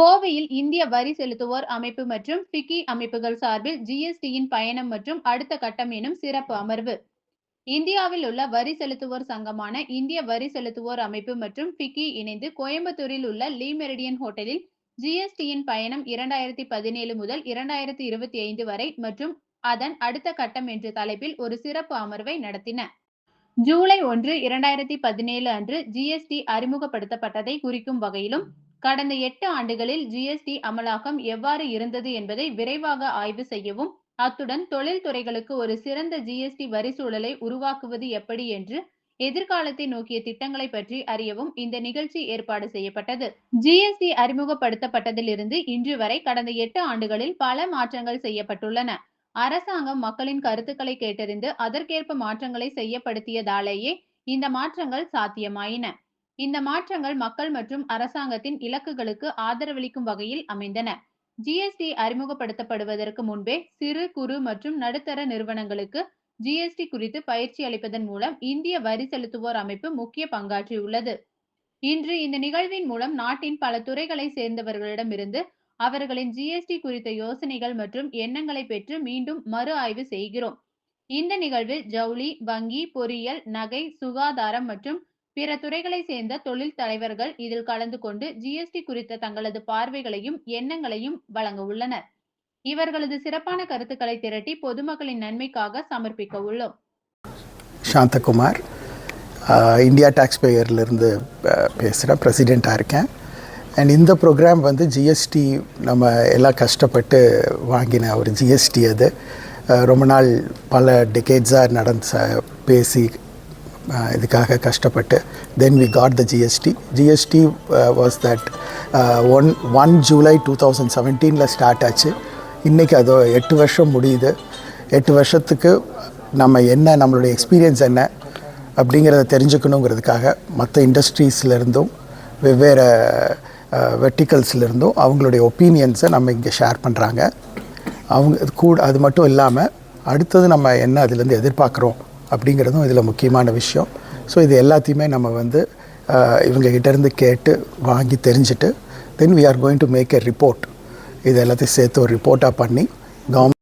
கோவையில் இந்திய வரி செலுத்துவோர் அமைப்பு மற்றும் ஃபிக்கி அமைப்புகள் சார்பில் ஜிஎஸ்டியின் பயணம் மற்றும் அடுத்த கட்டம் எனும் சிறப்பு அமர்வு. இந்தியாவில் உள்ள வரி செலுத்துவோர் சங்கமான இந்திய வரி செலுத்துவோர் அமைப்பு மற்றும் ஃபிக்கி இணைந்து கோயம்புத்தூரில் உள்ள லீ மெரிடியன் ஹோட்டலில் ஜிஎஸ்டியின் பயணம் இரண்டாயிரத்தி பதினேழு முதல் இரண்டாயிரத்தி இருபத்தி ஐந்து வரை மற்றும் அதன் அடுத்த கட்டம் என்ற தலைப்பில் ஒரு சிறப்பு அமர்வை நடத்தின. ஜூலை ஒன்று இரண்டாயிரத்தி பதினேழு அன்று ஜிஎஸ்டி அறிமுகப்படுத்தப்பட்டதை குறிக்கும் வகையிலும் கடந்த எட்டு ஆண்டுகளில் ஜிஎஸ்டி அமலாக்கம் எவ்வாறு இருந்தது என்பதை விரைவாக ஆய்வு செய்யவும் அத்துடன் தொழில் துறைகளுக்கு ஒரு சிறந்த ஜிஎஸ்டி வரி சூழலை உருவாக்குவது எப்படி என்று எதிர்காலத்தை நோக்கிய திட்டங்களை பற்றி அறியவும் இந்த நிகழ்ச்சி ஏற்பாடு செய்யப்பட்டது. ஜிஎஸ்டி அறிமுகப்படுத்தப்பட்டதிலிருந்து இன்று வரை கடந்த எட்டு ஆண்டுகளில் பல மாற்றங்கள் செய்யப்பட்டுள்ளன. அரசாங்கம் மக்களின் கருத்துக்களை கேட்டறிந்து அதற்கேற்ப மாற்றங்களை செய்யப்படுத்தியதாலேயே இந்த மாற்றங்கள் சாத்தியமாயின. இந்த மாற்றங்கள் மக்கள் மற்றும் அரசாங்கத்தின் இலக்குகளுக்கு ஆதரவளிக்கும் வகையில் அமைந்தன. ஜிஎஸ்டி அறிமுகப்படுத்தப்படுவதற்கு முன்பே சிறு குறு மற்றும் நடுத்தர நிறுவனங்களுக்கு ஜிஎஸ்டி குறித்து பயிற்சி அளிப்பதன் மூலம் இந்திய வரி செலுத்துவோர் அமைப்பு முக்கிய பங்காற்றியுள்ளது. இன்று இந்த நிகழ்வின் மூலம் நாட்டின் பல துறைகளை சேர்ந்தவர்களிடமிருந்து அவர்களின் ஜிஎஸ்டி குறித்த யோசனைகள் மற்றும் எண்ணங்களை பெற்று மீண்டும் மறு ஆய்வு செய்கிறோம். இந்த நிகழ்வில் ஜவுளி வங்கி பொறியியல் நகை சுகாதாரம் மற்றும் பிற துறைகளை சேர்ந்த தொழில் தலைவர்கள் இதில் கலந்து கொண்டு ஜிஎஸ்டி குறித்த தங்களது பார்வைகளையும் எண்ணங்களையும் வழங்க உள்ளனர். இவர்களது சிறப்பான கருத்துக்களை திரட்டி பொதுமக்களின் நன்மைக்காக சமர்ப்பிக்க உள்ளோம். சாந்தகுமார் இந்தியா டாக்ஸ் பேயர்லேருந்து பேசுகிறேன் பிரசிடெண்ட்டாக இருக்கேன். அண்ட் இந்த ப்ரோக்ராம் வந்து ஜிஎஸ்டி நம்ம எல்லாம் கஷ்டப்பட்டு வாங்கின ஒரு ஜிஎஸ்டி அது. ரொம்ப நாள் பல டெக்கேட்ஸாக நடந்து ச- பேசி இதுக்காக கஷ்டப்பட்டு then we got the GST GST was that on one July two thousand செவன்டீனில் start ஆச்சு. இன்றைக்கி அது எட்டு வருஷம் முடியுது. எட்டு வருஷத்துக்கு நம்ம என்ன நம்மளுடைய எக்ஸ்பீரியன்ஸ் என்ன அப்படிங்கிறத தெரிஞ்சுக்கணுங்கிறதுக்காக மற்ற இண்டஸ்ட்ரீஸ்லேருந்தும் வெவ்வேறு uh, வெர்டிக்கல்ஸ்லேருந்தும் அவங்களுடைய ஒப்பீனியன்ஸை நம்ம இங்கே ஷேர் பண்ணுறாங்க அவங்க இது கூட அது மட்டும் இல்லாமல் அடுத்தது நம்ம என்ன அதுலேருந்து எதிர்பார்க்குறோம் அப்படிங்கிறதும் இதில் முக்கியமான விஷயம். ஸோ இது எல்லாத்தையுமே நம்ம வந்து இவங்ககிட்டேருந்து இவங்க கிட்டேருந்து கேட்டு வாங்கி தெரிஞ்சுட்டு then we are going to make a report இது எல்லாத்தையும் சேர்த்து ஒரு ரிப்போர்ட்டாக பண்ணி கவர்மெண்ட்